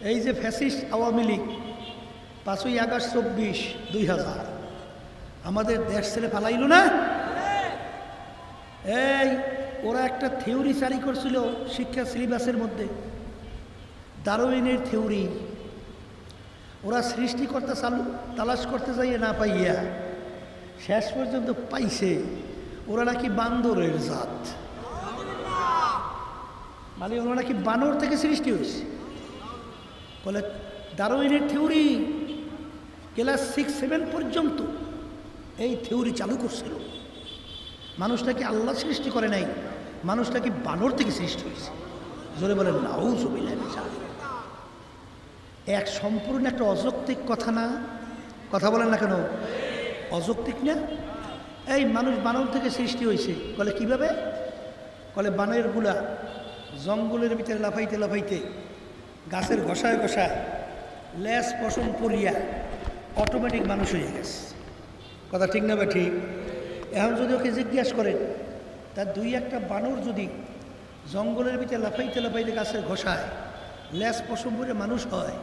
এই যে ফ্যাসিস্ট আওয়ামী লীগ, পাঁচই আগস্ট চব্বিশ, দুই হাজার। আমাদের দেশ ছেড়ে ফালাইল না? এই, ওরা একটা থিওরি জারি করছিল শিক্ষা সিলেবাসের মধ্যে। দারোইনের থিওরি। ওরা সৃষ্টিকর্তা চালু, তালাশ করতে যাইয়ে না পাইয়া শেষ পর্যন্ত পাইছে। ওরা নাকি বান্দরের জাত। মানে ওরা নাকি বানর থেকে সৃষ্টি হয়েছে। বলে দারোইনের থিওরি ক্লাস সিক্স, সেভেন পর্যন্ত এই থিওরি চালু করছিল। মানুষটাকে আল্লাহ সৃষ্টি করে নাই মানুষটাকে বানর থেকে সৃষ্টি হয়েছে। জোরে বলেন নাউজুবিল্লাহ এক সম্পূর্ণ একটা অযৌক্তিক কথা না? কথা বলেন না কেন? অযৌক্তিক না? এই মানুষ বানর থেকে সৃষ্টি হয়েছে। বলে কীভাবে? বলে বানেরগুলা জঙ্গলের ভিতরে লাফাইতে লাফাইতে গাছের ঘষায় ঘষায় লেস পশম পরিয়া অটোমেটিক মানুষ হয়ে গেছে। কথা ঠিক না বা ঠিক? এখন যদি ওকে জিজ্ঞাসা করেন তার দুই একটা বানর যদি জঙ্গলের ভিতরে লাফাইতে লাফাইতে গাছের ঘষায় লেস পশম পরে মানুষ হয়,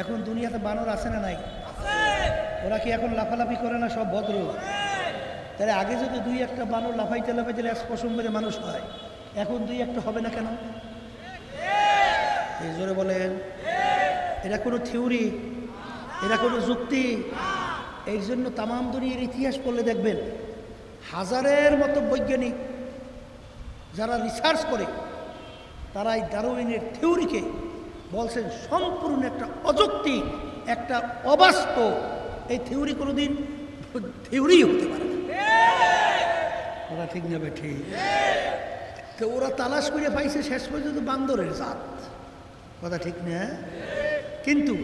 এখন দুনিয়াতে বানর আছে না নাই? ওরা কি এখন লাফালাফি করে না সব ভদ্র? তাহলে আগে যদি দুই একটা বানর লাফাইতে লাফাইতে লেস পশম করে মানুষ হয়, এখন দুই একটা হবে না কেন? এই জোরে বলেন। এটা কোনো থিওরি, এটা কোনো যুক্তি। এই জন্য তামাম দুনিয়ার ইতিহাস পড়লে দেখবেন, হাজারের মতো বৈজ্ঞানিক যারা রিসার্চ করে, তারা এই দারোইনের থিওরিকে বলছেন সম্পূর্ণ একটা অযৌক্তিক একটা অবাস্তব। এই থিওরি কোনোদিন থিওরি হতে পারে ওরা ঠিক নেবে ঠিক। তো ওরা তালাশ করে পাইছে শেষ পর্যন্ত বান্দরের জাত। কথা ঠিক না? কিন্তু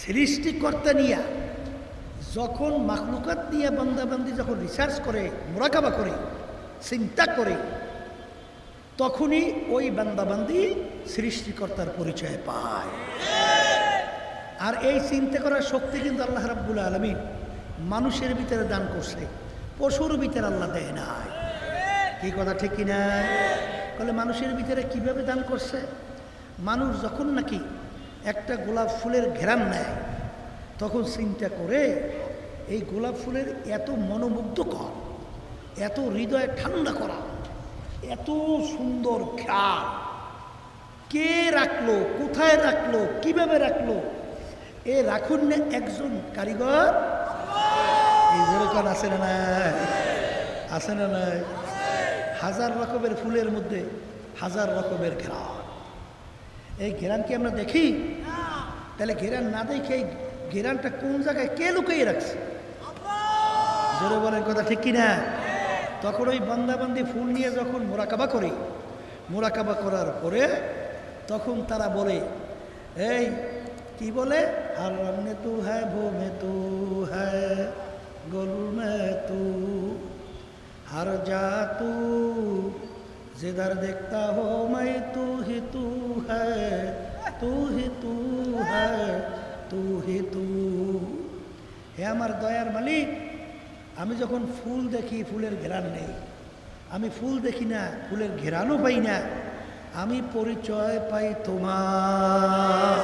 সৃষ্টিকর্তা নিয়া, যখন মাখলুকাত নিয়ে বান্দাবান্দি যখন রিসার্চ করে, মোরাকাবা করে, চিন্তা করে, তখনই ওই বান্দাবান্দি সৃষ্টিকর্তার পরিচয় পায়। আর এই চিন্তা করার শক্তি কিন্তু আল্লাহ রাব্বুল আলমিন মানুষের ভিতরে দান করছে, পশুর ভিতরে আল্লাহ দেয় নাই। কি কথা ঠিক কিনা বলে মানুষের ভিতরে কীভাবে দান করছে? মানুষ যখন নাকি একটা গোলাপ ফুলের ঘেরান নেয়, তখন চিন্তা করে, এই গোলাপ ফুলের এত মনোমুগ্ধকর, এত হৃদয় ঠান্ডা করা, এত সুন্দর ঘ্রাণ, কে রাখল, কোথায় রাখল, কীভাবে রাখল, এ রাখুন না একজন কারিগর। এই যেরকম আছে না নাই? আছে না নাই? হাজার রকমের ফুলের মধ্যে হাজার রকমের ঘেরান এই ঘেরান কি আমরা দেখি? তাহলে ঘেরান না দেখে এই ঘেরানটা কোন জায়গায় কে লুকিয়ে রাখছে? জোরে বলেন কথা ঠিক কিনা? তখন ওই বান্দাবান্দি ফুল নিয়ে যখন মোরাকাবা করি, মোরাকাবা করার পরে তখন তারা বলে, এই, কি বলে? আর মে তু হ্যাঁ ভো মে তু जिधर देखता हो मैं तू ही तू है तू ही तू है तू ही तू হে আমার দয়ার মালিক আমি যখন ফুল দেখি ফুলের ঘেরান নেই আমি ফুল দেখি না ফুলের ঘেরানও পাই না আমি পরিচয় পাই তোমার